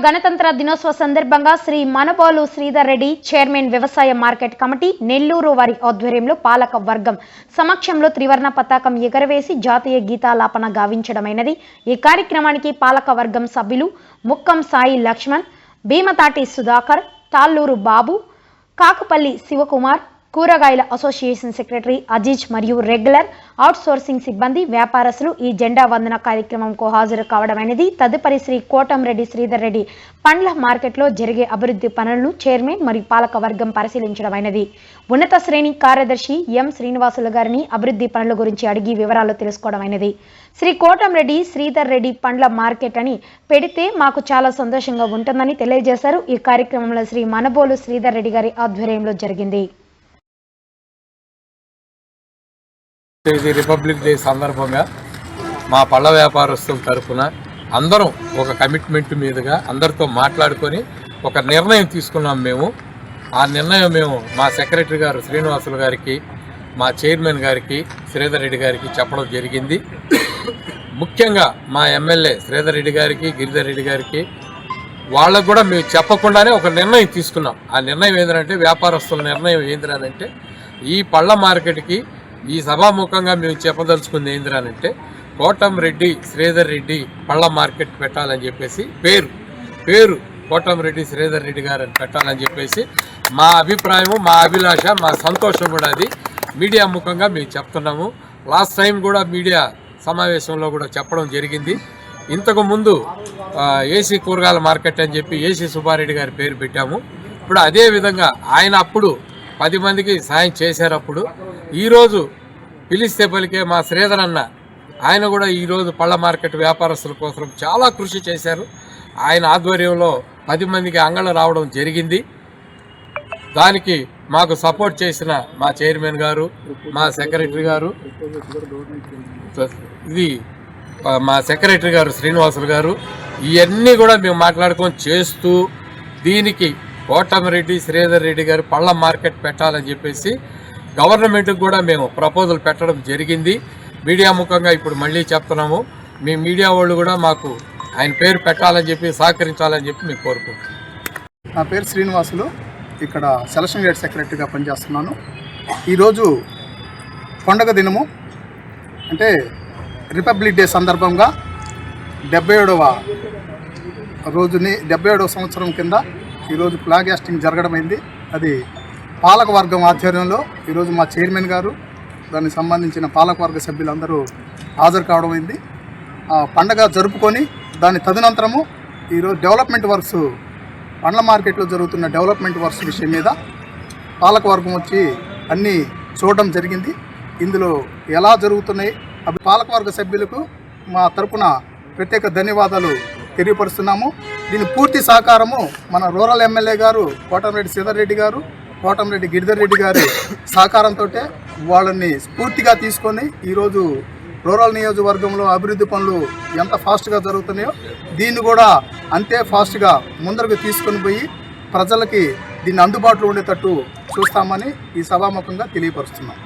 గణతంత్ర దినోత్సవ సందర్భంగా శ్రీ మనబోలు శ్రీధర్ రెడ్డి చైర్మన్ వ్యవసాయ మార్కెట్ కమిటీ నెల్లూరు వారి ఆధ్వర్యంలో పాలక వర్గం సమక్షంలో త్రివర్ణ పతాకం ఎగరవేసి జాతీయ గీతాలాపన గావించడమైనది. ఈ కార్యక్రమానికి పాలక వర్గం సభ్యులు ముక్కం సాయి లక్ష్మణ్ భీమతాటి సుధాకర్ తాళ్ళూరు బాబు కాకపల్లి శివకుమార్ కూరగాయల అసోసియేషన్ సెక్రటరీ అజీజ్ మరియు రెగ్యులర్ అవుట్సోర్సింగ్ సిబ్బంది వ్యాపారస్తులు ఈ జెండా వందన కార్యక్రమంకు హాజరు కావడమైనది తదుపరి శ్రీ కోటంరెడ్డి శ్రీధర్ రెడ్డి పండ్ల మార్కెట్లో జరిగే అభివృద్ధి పనులను చైర్మన్ మరియు పాలక వర్గం పరిశీలించడమైనది ఉన్నత శ్రేణి కార్యదర్శి ఎం శ్రీనివాసులు గారిని అభివృద్ధి పనుల గురించి అడిగి వివరాలు తెలుసుకోవడమైనది శ్రీ కోటంరెడ్డి శ్రీధర్ రెడ్డి పండ్ల మార్కెట్ అని పెడితే మాకు చాలా సంతోషంగా ఉంటుందని తెలియజేశారు. ఈ కార్యక్రమంలో శ్రీ మనబోలు శ్రీధర్ రెడ్డి గారి ఆధ్వర్యంలో జరిగింది. ఇది రిపబ్లిక్ డే సందర్భంగా మా పళ్ళ వ్యాపారస్తుల తరఫున అందరం ఒక కమిట్మెంట్ మీదుగా అందరితో మాట్లాడుకొని ఒక నిర్ణయం తీసుకున్నాం మేము. ఆ నిర్ణయం మేము మా సెక్రటరీ గారు శ్రీనివాసులు గారికి మా చైర్మన్ గారికి శ్రీధర్ రెడ్డి గారికి చెప్పడం జరిగింది. ముఖ్యంగా మా ఎమ్మెల్యే శ్రీధర్ రెడ్డి గారికి గిరిధర్ రెడ్డి గారికి వాళ్ళకు కూడా మేము చెప్పకుండానే ఒక నిర్ణయం తీసుకున్నాం. ఆ నిర్ణయం ఏంటంటే వ్యాపారస్తుల నిర్ణయం ఏంటంటే ఈ పళ్ళ మార్కెట్కి ఈ సభాముఖంగా మేము చెప్పదలుచుకుంది కోటం రెడ్డి శ్రీధర్ రెడ్డి పళ్ళ మార్కెట్ పెట్టాలని చెప్పేసి పేరు పేరు కోటంరెడ్డి శ్రీధర్ రెడ్డి గారు అని పెట్టాలని చెప్పేసి మా అభిప్రాయము మా అభిలాష మా సంతోషం కూడా అది. మీడియా ముఖంగా మేము చెప్తున్నాము. లాస్ట్ టైం కూడా మీడియా సమావేశంలో కూడా చెప్పడం జరిగింది. ఇంతకు ముందు ఏసీ కూరగాయల మార్కెట్ అని చెప్పి ఏసీ సుబ్బారెడ్డి గారి పేరు పెట్టాము. ఇప్పుడు అదే విధంగా ఆయన అప్పుడు పది మందికి సాయం చేశారు అప్పుడు. ఈరోజు పిలిస్తే పలికే మా శ్రీధర్ అన్న ఆయన కూడా ఈరోజు పళ్ళ మార్కెట్ వ్యాపారస్తుల కోసం చాలా కృషి చేశారు. ఆయన ఆధ్వర్యంలో పది మందికి అంగళ రావడం జరిగింది. దానికి మాకు సపోర్ట్ చేసిన మా చైర్మన్ గారు మా సెక్రటరీ గారు ఇది మా సెక్రటరీ గారు శ్రీనివాసులు గారు ఇవన్నీ కూడా మేము మాట్లాడుకొని చేస్తూ దీనికి కోటమిరెడ్డి శ్రీధర్ రెడ్డి గారు పళ్ళ మార్కెట్ పెట్టాలని చెప్పేసి గవర్నమెంట్కి కూడా మేము ప్రపోజల్ పెట్టడం జరిగింది. మీడియా ముఖంగా ఇప్పుడు మళ్ళీ చెప్తున్నాము. మీ మీడియా వాళ్ళు కూడా మాకు ఆయన పేరు పెట్టాలని చెప్పి సహకరించాలని చెప్పి మేము కోరుకుంటున్నాం. నా పేరు శ్రీనివాసులు. ఇక్కడ సెలక్షన్ గేట్ సెక్రటరీగా పనిచేస్తున్నాను. ఈరోజు పండగ దినము. అంటే రిపబ్లిక్ డే సందర్భంగా డెబ్బై ఏడవ రోజుని డెబ్బై ఏడవ సంవత్సరం కింద ఈరోజు ఫ్లాగ్ యాస్టింగ్ జరగడమైంది. అది పాలకవర్గం ఆధ్వర్యంలో ఈరోజు మా చైర్మన్ గారు దానికి సంబంధించిన పాలకవర్గ సభ్యులందరూ హాజరు కావడం అయింది. ఆ పండగ జరుపుకొని దాని తదనంతరము ఈరోజు డెవలప్మెంట్ వర్క్స్ పండ్ల మార్కెట్లో జరుగుతున్న డెవలప్మెంట్ వర్క్స్ విషయం మీద పాలకవర్గం వచ్చి అన్నీ చూడడం జరిగింది. ఇందులో ఎలా జరుగుతున్నాయి? అవి పాలకవర్గ సభ్యులకు మా తరపున ప్రత్యేక ధన్యవాదాలు తెలియపరుస్తున్నాము. దీని పూర్తి సహకారము మన రూరల్ ఎమ్మెల్యే గారు కోటంరెడ్డి సీతారెడ్డి గారు కోటంరెడ్డి గిరిధర్ రెడ్డి గారి సహకారంతో వాళ్ళని స్ఫూర్తిగా తీసుకొని ఈరోజు రూరల్ నియోజకవర్గంలో అభివృద్ధి పనులు ఎంత ఫాస్ట్గా జరుగుతున్నాయో దీన్ని కూడా అంతే ఫాస్ట్గా ముందరకు తీసుకొని పోయి ప్రజలకి దీన్ని అందుబాటులో ఉండేటట్టు చూస్తామని ఈ సభాముఖంగా తెలియపరుస్తున్నాం.